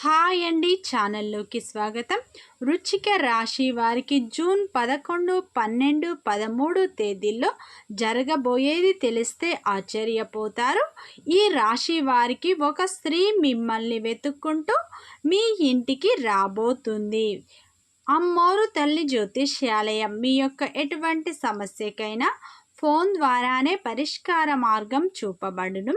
Hi అండి ఛానల్లోకి స్వాగతం. రుచిక రాశి వారికి జూన్ పదకొండు పన్నెండు పదమూడు తేదీల్లో జరగబోయేది తెలిస్తే ఆశ్చర్యపోతారు. ఈ రాశి వారికి ఒక స్త్రీ మిమ్మల్ని వెతుక్కుంటూ మీ ఇంటికి రాబోతుంది. అమ్మోరు తల్లి జ్యోతిష్యాలయం మీ యొక్క ఎటువంటి సమస్యకైనా ఫోన్ ద్వారానే పరిష్కార మార్గం చూపబడును.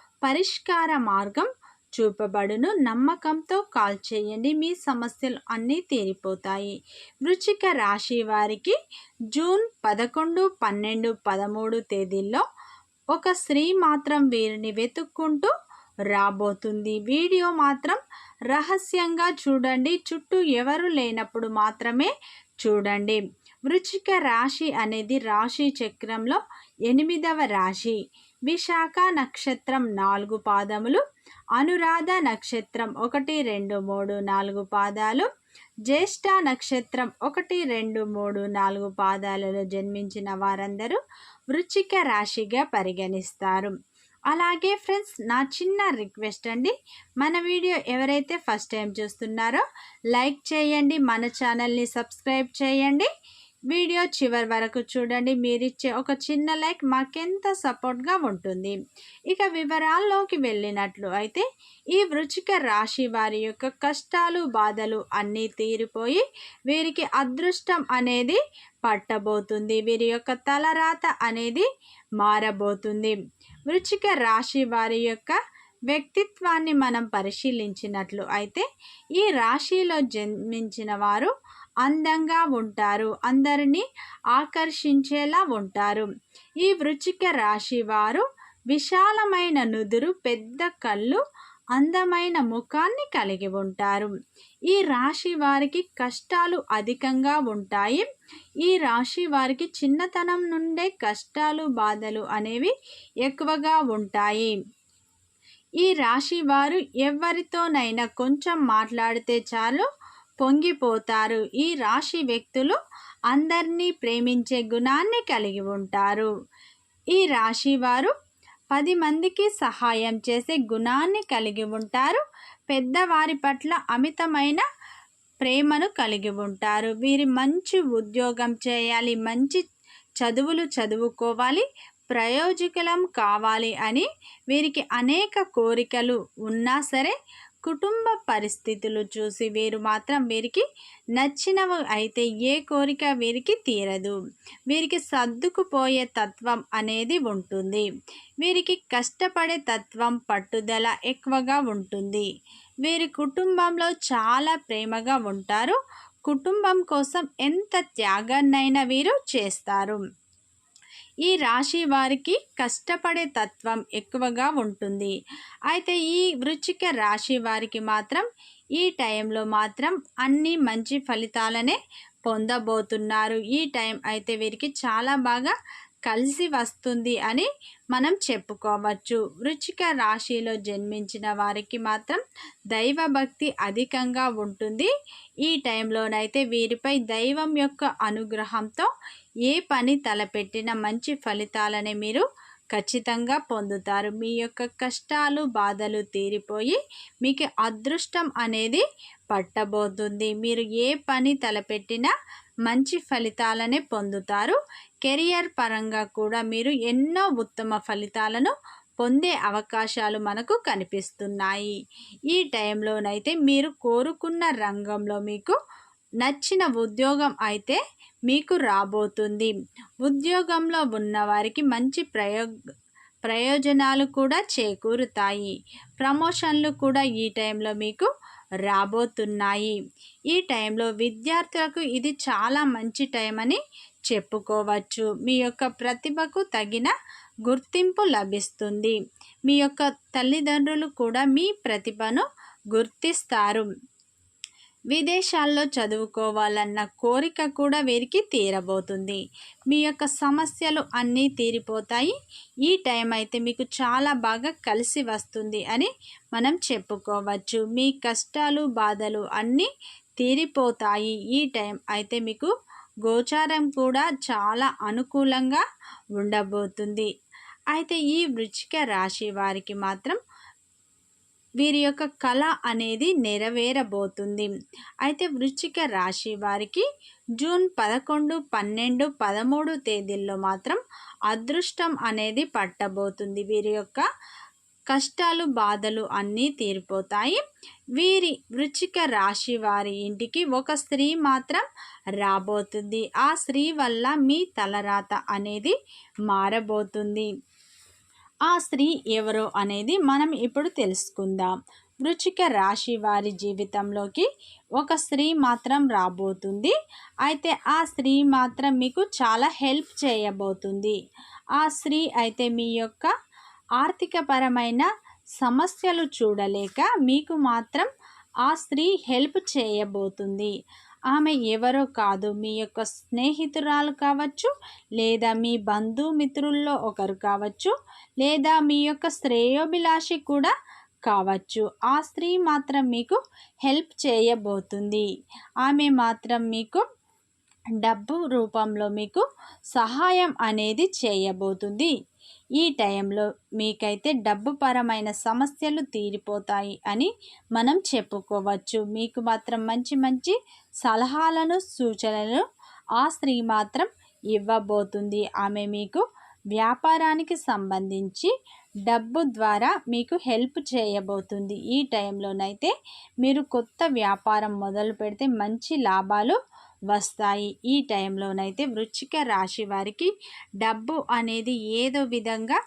పరిష్కార మార్గం చూపబడును. నమ్మకంతో కాల్ చేయండి. మీ సమస్యలు అన్నీ తీరిపోతాయి. వృచ్చిక రాశి వారికి జూన్ పదకొండు పన్నెండు పదమూడు తేదీల్లో ఒక స్త్రీ మాత్రం వీరిని వెతుక్కుంటూ రాబోతుంది. వీడియో మాత్రం రహస్యంగా చూడండి. చుట్టూ ఎవరు లేనప్పుడు మాత్రమే చూడండి. వృచ్చిక రాశి అనేది రాశి చక్రంలో ఎనిమిదవ రాశి. విశాఖ నక్షత్రం నాలుగు పాదములు అనురాధ నక్షత్రం ఒకటి రెండు మూడు నాలుగు పాదాలు జ్యేష్ఠ నక్షత్రం ఒకటి రెండు మూడు నాలుగు పాదాలలో జన్మించిన వారందరూ వృచ్చిక రాశిగా పరిగణిస్తారు. అలాగే ఫ్రెండ్స్ నా చిన్న రిక్వెస్ట్ అండి మన వీడియో ఎవరైతే ఫస్ట్ టైం చూస్తున్నారో లైక్ చేయండి మన ఛానల్ని సబ్స్క్రైబ్ చేయండి. వీడియో చివరి వరకు చూడండి. మీరిచ్చే ఒక చిన్న లైక్ మాకెంత సపోర్ట్గా ఉంటుంది. ఇక వివరాల్లోకి వెళ్ళినట్లు అయితే ఈ వృచిక రాశి వారి యొక్క కష్టాలు బాధలు అన్నీ తీరిపోయి వీరికి అదృష్టం అనేది పట్టబోతుంది. వీరి యొక్క తలరాత అనేది మారబోతుంది. వృచిక రాశి వారి యొక్క వ్యక్తిత్వాన్ని మనం పరిశీలించినట్లు అయితే ఈ రాశిలో జన్మించిన వారు అందంగా ఉంటారు. అందరినీ ఆకర్షించేలా ఉంటారు. ఈ వృచ్చిక రాశి వారు విశాలమైన నుదురు పెద్ద కళ్ళు అందమైన ముఖాన్ని కలిగి ఉంటారు. ఈ రాశి వారికి కష్టాలు అధికంగా ఉంటాయి. ఈ రాశి వారికి చిన్నతనం నుండే కష్టాలు బాధలు అనేవి ఎక్కువగా ఉంటాయి. ఈ రాశి వారు ఎవరితోనైనా కొంచెం మాట్లాడితే చాలు పొంగిపోతారు. ఈ రాశి వ్యక్తులు అందరినీ ప్రేమించే గుణాన్ని కలిగి ఉంటారు. ఈ రాశి వారు పది మందికి సహాయం చేసే గుణాన్ని కలిగి ఉంటారు. పెద్దవారి పట్ల అమితమైన ప్రేమను కలిగి ఉంటారు. వీరి మంచి ఉద్యోగం చేయాలి మంచి చదువులు చదువుకోవాలి ప్రయోజకులం కావాలి అని వీరికి అనేక కోరికలు ఉన్నా సరే కుటుంబ పరిస్థితులు చూసి వీరు మాత్రం వీరికి నచ్చినవి అయితే ఏ కోరిక వీరికి తీరదు. వీరికి సర్దుకుపోయే తత్వం అనేది ఉంటుంది. వీరికి కష్టపడే తత్వం పట్టుదల ఎక్కువగా ఉంటుంది. వీరి కుటుంబంలో చాలా ప్రేమగా ఉంటారు. కుటుంబం కోసం ఎంత త్యాగాన్నైనా వీరు చేస్తారు. ఈ రాశి వారికి కష్టపడే తత్వం ఎక్కువగా ఉంటుంది. అయితే ఈ వృచ్చిక రాశి వారికి మాత్రం ఈ టైంలో మాత్రం అన్ని మంచి ఫలితాలనే పొందబోతున్నారు. ఈ టైం అయితే వీరికి చాలా బాగా కలిసి వస్తుంది అని మనం చెప్పుకోవచ్చు. వృచ్చిక రాశిలో జన్మించిన వారికి మాత్రం దైవభక్తి అధికంగా ఉంటుంది. ఈ టైంలోనైతే వీరిపై దైవం యొక్క అనుగ్రహంతో ఏ పని తలపెట్టిన మంచి ఫలితాలని మీరు ఖచ్చితంగా పొందుతారు. మీ యొక్క కష్టాలు బాధలు తీరిపోయి మీకు అదృష్టం అనేది పట్టబోతుంది. మీరు ఏ పని తలపెట్టినా మంచి ఫలితాలనే పొందుతారు. కెరియర్ పరంగా కూడా మీరు ఎన్నో ఉత్తమ ఫలితాలను పొందే అవకాశాలు మనకు కనిపిస్తున్నాయి. ఈ టైంలోనైతే మీరు కోరుకున్న రంగంలో మీకు నచ్చిన ఉద్యోగం అయితే మీకు రాబోతుంది. ఉద్యోగంలో ఉన్నవారికి మంచి ప్రయోగ ప్రయోజనాలు కూడా చేకూరుతాయి. ప్రమోషన్లు కూడా ఈ టైంలో మీకు రాబోతున్నాయి. ఈ టైంలో విద్యార్థులకు ఇది చాలా మంచి టైం అని చెప్పుకోవచ్చు. మీ యొక్క ప్రతిభకు తగిన గుర్తింపు లభిస్తుంది. మీ యొక్క తల్లిదండ్రులు కూడా మీ ప్రతిభను గుర్తిస్తారు. విదేశాల్లో చదువుకోవాలన్న కోరిక కూడా వీరికి తీరబోతుంది. మీ యొక్క సమస్యలు అన్నీ తీరిపోతాయి. ఈ టైం అయితే మీకు చాలా బాగా కలిసి వస్తుంది అని మనం చెప్పుకోవచ్చు. మీ కష్టాలు బాధలు అన్నీ తీరిపోతాయి. ఈ టైం అయితే మీకు గోచారం కూడా చాలా అనుకూలంగా ఉండబోతుంది. అయితే ఈ వృచ్చిక రాశి వారికి మాత్రం వీరి యొక్క కళ అనేది నెరవేరబోతుంది. అయితే వృచ్చిక రాశి వారికి జూన్ పదకొండు పన్నెండు పదమూడు తేదీల్లో మాత్రం అదృష్టం అనేది పట్టబోతుంది. వీరి యొక్క కష్టాలు బాధలు అన్నీ తీరిపోతాయి. వీరి వృచ్చిక రాశి వారి ఇంటికి ఒక స్త్రీ మాత్రం రాబోతుంది. ఆ స్త్రీ వల్ల మీ తలరాత అనేది మారబోతుంది. ఆ స్త్రీ ఎవరో అనేది మనం ఇప్పుడు తెలుసుకుందాం. వృచిక రాశి వారి జీవితంలోకి ఒక స్త్రీ మాత్రం రాబోతుంది. అయితే ఆ స్త్రీ మాత్రం మీకు చాలా హెల్ప్ చేయబోతుంది. ఆ స్త్రీ అయితే మీ యొక్క ఆర్థికపరమైన సమస్యలు చూడలేక మీకు మాత్రం ఆ స్త్రీ హెల్ప్ చేయబోతుంది. ఆమె ఎవరో కాదు. మీ యొక్క స్నేహితురాలు కావచ్చు లేదా మీ బంధుమిత్రుల్లో ఒకరు కావచ్చు లేదా మీ యొక్క శ్రేయోభిలాషి కూడా కావచ్చు. ఆ స్త్రీ మాత్రం మీకు హెల్ప్ చేయబోతుంది. ఆమె మాత్రం మీకు డబ్బు రూపంలో మీకు సహాయం అనేది చేయబోతుంది. ఈ టైంలో మీకైతే డబ్బు పరమైన సమస్యలు తీరిపోతాయి అని మనం చెప్పుకోవచ్చు. మీకు మాత్రం మంచి మంచి సలహాలను సూచనలు ఆ స్త్రీ మాత్రం ఇవ్వబోతుంది. ఆమె మీకు వ్యాపారానికి సంబంధించి డబ్బు ద్వారా మీకు హెల్ప్ చేయబోతుంది. ఈ టైంలోనైతే మీరు కొత్త వ్యాపారం మొదలు పెడితే మంచి లాభాలు వస్తాయి. ఈ టైంలోనైతే వృచ్చిక రాశి వారికి డబ్బు అనేది ఏదో విధంగా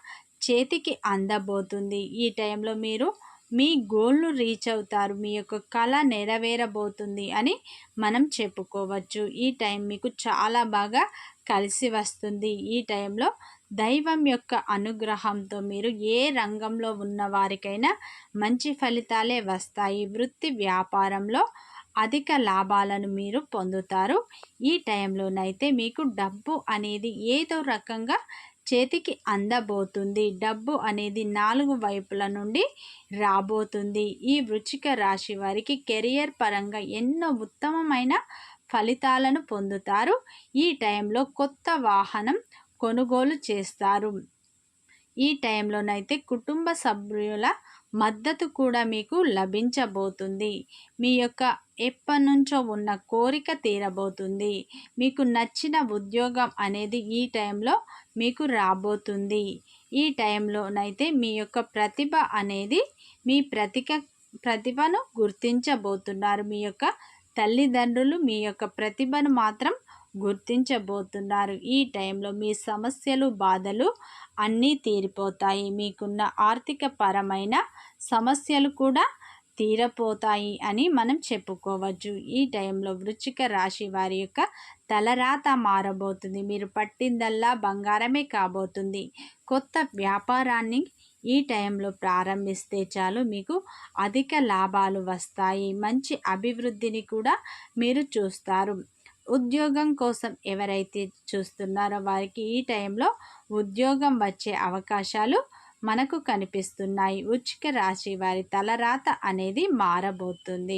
చేతికి అందబోతుంది. ఈ టైంలో మీరు మీ గోల్ను రీచ్ అవుతారు మీ యొక్క కళ నెరవేరబోతుంది అని మనం చెప్పుకోవచ్చు. ఈ టైం మీకు చాలా బాగా కలిసి వస్తుంది. ఈ టైంలో దైవం యొక్క అనుగ్రహంతో మీరు ఏ రంగంలో ఉన్న వారికైనా మంచి ఫలితాలే వస్తాయి. వృత్తి వ్యాపారంలో అధిక లాభాలను మీరు పొందుతారు. ఈ టైంలోనైతే మీకు డబ్బు అనేది ఏదో రకంగా చేతికి అందబోతుంది. డబ్బు అనేది నాలుగు వైపుల నుండి రాబోతుంది. ఈ వృచ్చిక రాశి వారికి కెరియర్ పరంగా ఎన్నో ఉత్తమమైన ఫలితాలను పొందుతారు. ఈ టైంలో కొత్త వాహనం కొనుగోలు చేస్తారు. ఈ టైంలోనైతే కుటుంబ సభ్యుల మద్దతు కూడా మీకు లభించబోతుంది. మీ యొక్క ఎప్పటి నుంచో ఉన్న కోరిక తీరబోతుంది. మీకు నచ్చిన ఉద్యోగం అనేది ఈ టైంలో మీకు రాబోతుంది. ఈ టైంలోనైతే మీ యొక్క ప్రతిభ అనేది మీ ప్రతిక ప్రతిభను గుర్తించబోతున్నారు. మీ యొక్క తల్లిదండ్రులు మీ యొక్క ప్రతిభను మాత్రం గుర్తించబోతున్నారు. ఈ టైంలో మీ సమస్యలు బాధలు అన్నీ తీరిపోతాయి. మీకున్న ఆర్థిక పరమైన సమస్యలు కూడా తీరపోతాయి అని మనం చెప్పుకోవచ్చు. ఈ టైంలో వృచ్చిక రాశి వారి యొక్క తలరాత మారబోతుంది. మీరు పట్టిందల్లా బంగారమే కాబోతుంది. కొత్త వ్యాపారాన్ని ఈ టైంలో ప్రారంభిస్తే చాలు మీకు అధిక లాభాలు వస్తాయి. మంచి అభివృద్ధిని కూడా మీరు చూస్తారు. ఉద్యోగం కోసం ఎవరైతే చూస్తున్నారో వారికి ఈ టైంలో ఉద్యోగం వచ్చే అవకాశాలు మనకు కనిపిస్తున్నాయి. వృచ్చిక రాశి వారి తలరాత అనేది మారబోతుంది.